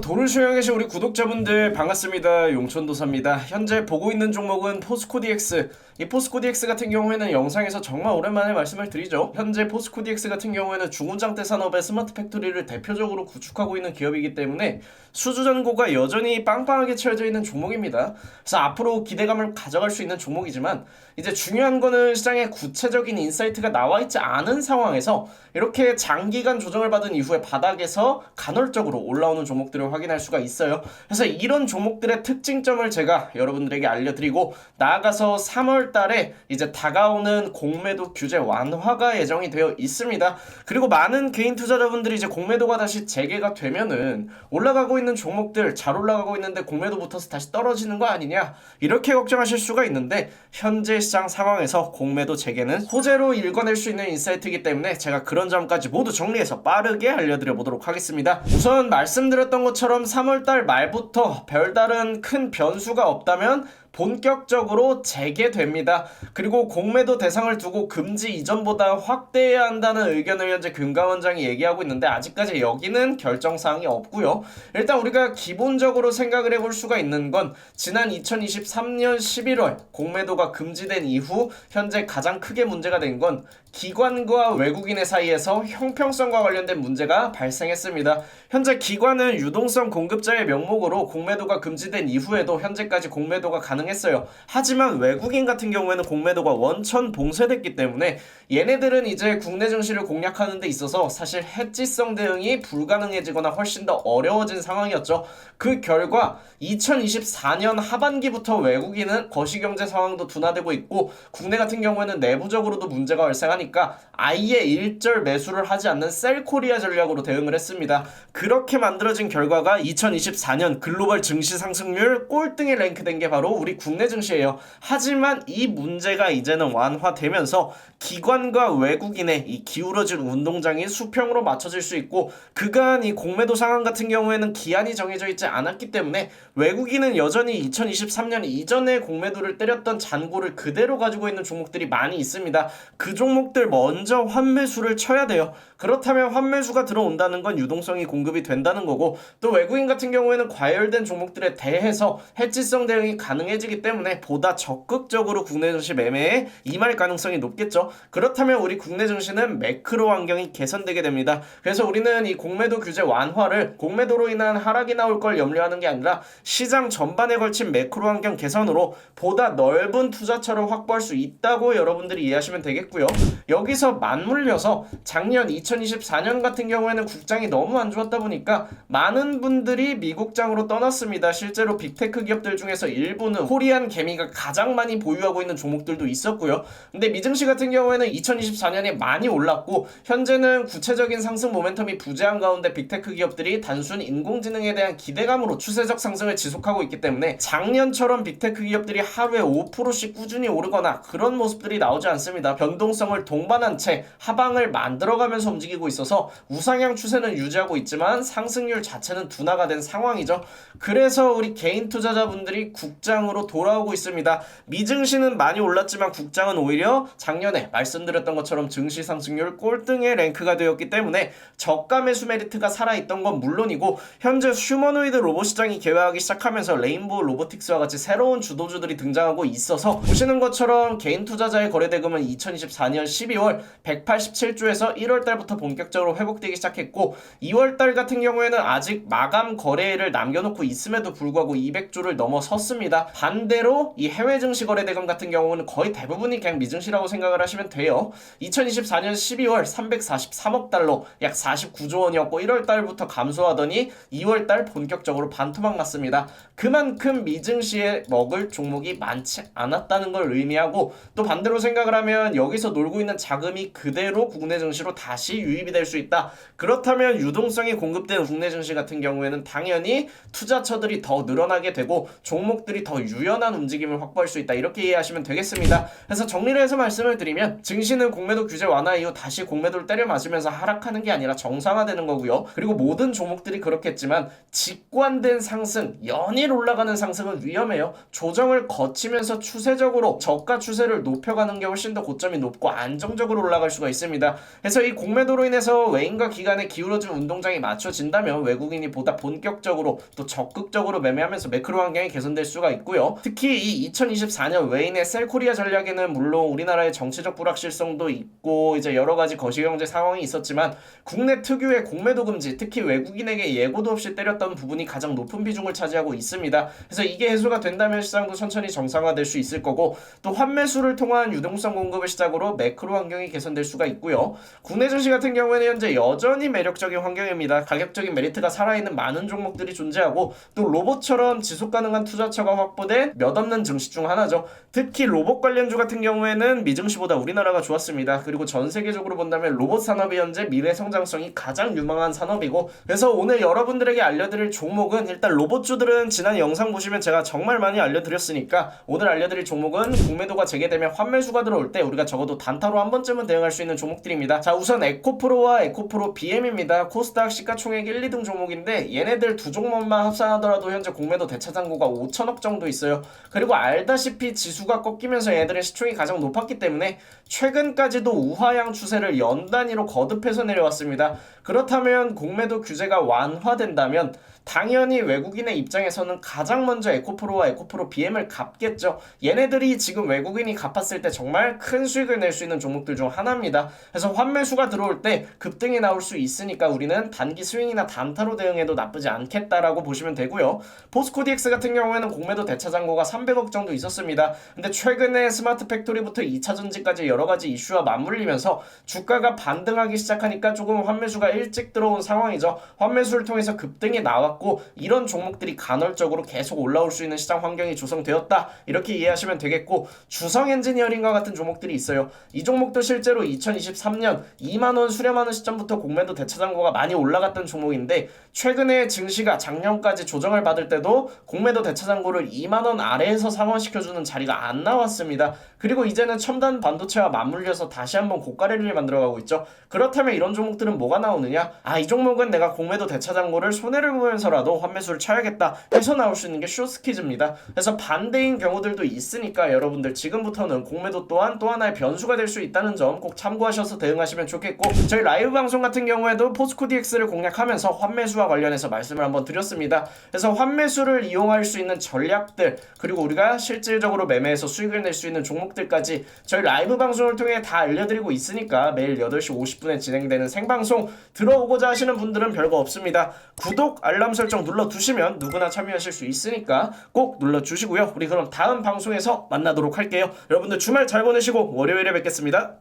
도를 수행해 계신 우리 구독자분들 반갑습니다. 용천도사입니다. 현재 보고 있는 종목은 포스코 DX. 이 포스코 DX 같은 경우에는 영상에서 정말 오랜만에 말씀을 드리죠. 현재 포스코 DX 같은 경우에는 중훈장대 산업의 스마트 팩토리를 대표적으로 구축하고 있는 기업이기 때문에 수주전고가 여전히 빵빵하게 채워져 있는 종목입니다. 그래서 앞으로 기대감을 가져갈 수 있는 종목이지만 이제 중요한 거는 시장에 구체적인 인사이트가 나와 있지 않은 상황에서 이렇게 장기간 조정을 받은 이후에 바닥에서 간헐적으로 올라오는 종목들을 확인할 수가 있어요. 그래서 이런 종목들의 특징점을 제가 여러분들에게 알려드리고 나아가서 3월 달에 이제 다가오는 공매도 규제 완화가 예정이 되어 있습니다. 그리고 많은 개인 투자자분들이 이제 공매도가 다시 재개가 되면은 올라가고 있는 종목들 잘 올라가고 있는데 공매도 붙어서 다시 떨어지는 거 아니냐 이렇게 걱정하실 수가 있는데 현재 시장 상황에서 공매도 재개는 호재로 읽어낼 수 있는 인사이트이기 때문에 제가 그런 점까지 모두 정리해서 빠르게 알려드려 보도록 하겠습니다. 우선 말씀드렸던 것처럼 3월달 말부터 별다른 큰 변수가 없다면 본격적으로 재개됩니다. 그리고 공매도 대상을 두고 금지 이전보다 확대해야 한다는 의견을 현재 금감원장이 얘기하고 있는데 아직까지 여기는 결정 사항이 없고요. 일단 우리가 기본적으로 생각을 해볼 수가 있는 건 지난 2023년 11월 공매도가 금지된 이후 현재 가장 크게 문제가 된 건 기관과 외국인의 사이에서 형평성과 관련된 문제가 발생했습니다. 현재 기관은 유동성 공급자의 명목으로 공매도가 금지된 이후에도 현재까지 공매도가 가능했어요. 하지만 외국인 같은 경우에는 공매도가 원천 봉쇄됐기 때문에 얘네들은 이제 국내 증시를 공략하는 데 있어서 사실 해지성 대응이 불가능해지거나 훨씬 더 어려워진 상황이었죠. 그 결과 2024년 하반기부터 외국인은 거시경제 상황도 둔화되고 있고 국내 같은 경우에는 내부적으로도 문제가 발생 하니까 아예 일절 매수를 하지 않는 셀코리아 전략으로 대응을 했습니다. 그렇게 만들어진 결과가 2024년 글로벌 증시 상승률 꼴등에 랭크된 게 바로 우리 국내 증시예요. 하지만 이 문제가 이제는 완화되면서 기관과 외국인의 이 기울어진 운동장이 수평으로 맞춰질 수 있고 그간 이 공매도 상황 같은 경우에는 기한이 정해져 있지 않았기 때문에 외국인은 여전히 2023년 이전에 공매도를 때렸던 잔고를 그대로 가지고 있는 종목들이 많이 있습니다. 그 종목 들 먼저 환매수를 쳐야 돼요. 그렇다면 환매수가 들어온다는 건 유동성이 공급이 된다는 거고 또 외국인 같은 경우에는 과열된 종목들에 대해서 해지성 대응이 가능해지기 때문에 보다 적극적으로 국내 증시 매매에 임할 가능성이 높겠죠. 그렇다면 우리 국내 증시는 매크로 환경이 개선되게 됩니다. 그래서 우리는 이 공매도 규제 완화를 공매도로 인한 하락이 나올 걸 염려하는 게 아니라 시장 전반에 걸친 매크로 환경 개선으로 보다 넓은 투자처를 확보할 수 있다고 여러분들이 이해하시면 되겠고요. 여기서 맞물려서 작년 2024년 같은 경우에는 국장이 너무 안 좋았다 보니까 많은 분들이 미국장으로 떠났습니다. 실제로 빅테크 기업들 중에서 일부는 코리안 개미가 가장 많이 보유하고 있는 종목들도 있었고요. 근데 미증시 같은 경우에는 2024년에 많이 올랐고 현재는 구체적인 상승 모멘텀이 부재한 가운데 빅테크 기업들이 단순 인공지능에 대한 기대감으로 추세적 상승을 지속하고 있기 때문에 작년처럼 빅테크 기업들이 하루에 5%씩 꾸준히 오르거나 그런 모습들이 나오지 않습니다. 변동성을 동 반한 채 하방을 만들어가면서 움직이고 있어서 우상향 추세는 유지하고 있지만 상승률 자체는 둔화가 된 상황이죠. 그래서 우리 개인 투자자분들이 국장으로 돌아오고 있습니다. 미증시는 많이 올랐지만 국장은 오히려 작년에 말씀드렸던 것처럼 증시 상승률 꼴등에 랭크가 되었기 때문에 저가 매수 메리트가 살아있던 건 물론이고 현재 휴머노이드 로봇 시장이 개화하기 시작하면서 레인보우 로보틱스와 같이 새로운 주도주들이 등장하고 있어서 보시는 것처럼 개인 투자자의 거래 대금은 2024년 12월 187조에서 1월 달부터 본격적으로 회복되기 시작했고 2월 달 같은 경우에는 아직 마감 거래를 남겨놓고 있음에도 불구하고 200조를 넘어섰습니다. 반대로 이 해외 증시 거래 대금 같은 경우는 거의 대부분이 그냥 미증시라고 생각을 하시면 돼요. 2024년 12월 343억 달러 약 49조 원이었고 1월 달부터 감소하더니 2월 달 본격적으로 반토막 났습니다. 그만큼 미증시에 먹을 종목이 많지 않았다는 걸 의미하고 또 반대로 생각을 하면 여기서 놀고 있는 자금이 그대로 국내 증시로 다시 유입이 될 수 있다. 그렇다면 유동성이 공급된 국내 증시 같은 경우에는 당연히 투자처들이 더 늘어나게 되고 종목들이 더 유연한 움직임을 확보할 수 있다. 이렇게 이해하시면 되겠습니다. 그래서 정리를 해서 말씀을 드리면 증시는 공매도 규제 완화 이후 다시 공매도를 때려 맞으면서 하락하는 게 아니라 정상화되는 거고요. 그리고 모든 종목들이 그렇겠지만 직관된 상승, 연일 올라가는 상승은 위험해요. 조정을 거치면서 추세적으로 저가 추세를 높여가는 게 훨씬 더 고점이 높고 안 정적으로 올라갈 수가 있습니다. 그래서 이 공매도로 인해서 외인과 기관의 기울어진 운동장이 맞춰진다면 외국인이 보다 본격적으로 또 적극적으로 매매하면서 매크로 환경이 개선될 수가 있고요. 특히 이 2024년 외인의 셀코리아 전략에는 물론 우리나라의 정치적 불확실성도 있고 이제 여러 가지 거시경제 상황이 있었지만 국내 특유의 공매도 금지, 특히 외국인에게 예고도 없이 때렸던 부분이 가장 높은 비중을 차지하고 있습니다. 그래서 이게 해소가 된다면 시장도 천천히 정상화될 수 있을 거고 또 환매수를 통한 유동성 공급을 시작으로 매크로 환경이 개선될 수가 있고요. 국내 증시 같은 경우에는 현재 여전히 매력적인 환경입니다. 가격적인 메리트가 살아있는 많은 종목들이 존재하고 또 로봇처럼 지속 가능한 투자처가 확보된 몇 없는 증시 중 하나죠. 특히 로봇 관련주 같은 경우에는 미증시보다 우리나라가 좋았습니다. 그리고 전 세계적으로 본다면 로봇 산업이 현재 미래 성장성이 가장 유망한 산업이고 그래서 오늘 여러분들에게 알려드릴 종목은 일단 로봇주들은 지난 영상 보시면 제가 정말 많이 알려드렸으니까 오늘 알려드릴 종목은 공매도가 재개되면 환매수가 들어올 때 우리가 적어도 단타로 한 번쯤은 대응할 수 있는 종목들입니다. 자 우선 에코프로와 에코프로 BM입니다. 코스닥 시가총액 1, 2등 종목인데 얘네들 두 종목만 합산하더라도 현재 공매도 대차장고가 5천억 정도 있어요. 그리고 알다시피 지수가 꺾이면서 얘네들의 시총이 가장 높았기 때문에 최근까지도 우하향 추세를 연 단위로 거듭해서 내려왔습니다. 그렇다면 공매도 규제가 완화된다면 당연히 외국인의 입장에서는 가장 먼저 에코프로와 에코프로 BM을 갚겠죠. 얘네들이 지금 외국인이 갚았을 때 정말 큰 수익을 낼 수 있는 종목들 중 하나입니다. 그래서 환매수가 들어올 때 급등이 나올 수 있으니까 우리는 단기 스윙이나 단타로 대응해도 나쁘지 않겠다라고 보시면 되고요. 포스코DX 같은 경우에는 공매도 대차 잔고가 300억 정도 있었습니다. 근데 최근에 스마트 팩토리부터 2차 전지까지 여러 가지 이슈와 맞물리면서 주가가 반등하기 시작하니까 조금 환매수가 일찍 들어온 상황이죠. 환매수를 통해서 급등이 나왔고 이런 종목들이 간헐적으로 계속 올라올 수 있는 시장 환경이 조성되었다. 이렇게 이해하시면 되겠고 주성 엔지니어링과 같은 종목들이 있어요. 이 종목도 실제로 2023년 2만 원 수렴하는 시점부터 공매도 대차장고가 많이 올라갔던 종목인데 최근에 증시가 작년까지 조정을 받을 때도 공매도 대차장고를 2만 원 아래에서 상환시켜주는 자리가 안 나왔습니다. 그리고 이제는 첨단 반도체와 맞물려서 다시 한번 고가래를 만들어가고 있죠. 그렇다면 이런 종목들은 뭐가 나오느냐? 아, 이 종목은 내가 공매도 대차장고를 손해를 보면서라도 환매수를 쳐야겠다 해서 나올 수 있는 게 쇼스키즈입니다. 그래서 반대인 경우들도 있으니까 여러분들 지금부터는 공매도 또한 또 하나의 변수가 될 수 있다는 점 꼭 참고하셔서 대응하시면 좋겠고 저희 라이브 방송 같은 경우에도 포스코 DX를 공략하면서 환매수와 관련해서 말씀을 한번 드렸습니다. 그래서 환매수를 이용할 수 있는 전략들 그리고 우리가 실질적으로 매매해서 수익을 낼 수 있는 종목들까지 저희 라이브 방송을 통해 다 알려드리고 있으니까 매일 8시 50분에 진행되는 생방송 들어오고자 하시는 분들은 별거 없습니다. 구독, 알람 설정 눌러두시면 누구나 참여하실 수 있으니까 꼭 눌러주시고요. 우리 그럼 다음 방송에서 만나도록 할게요. 여러분들 주말 잘 보내시고 월요일에 뵙겠습니다.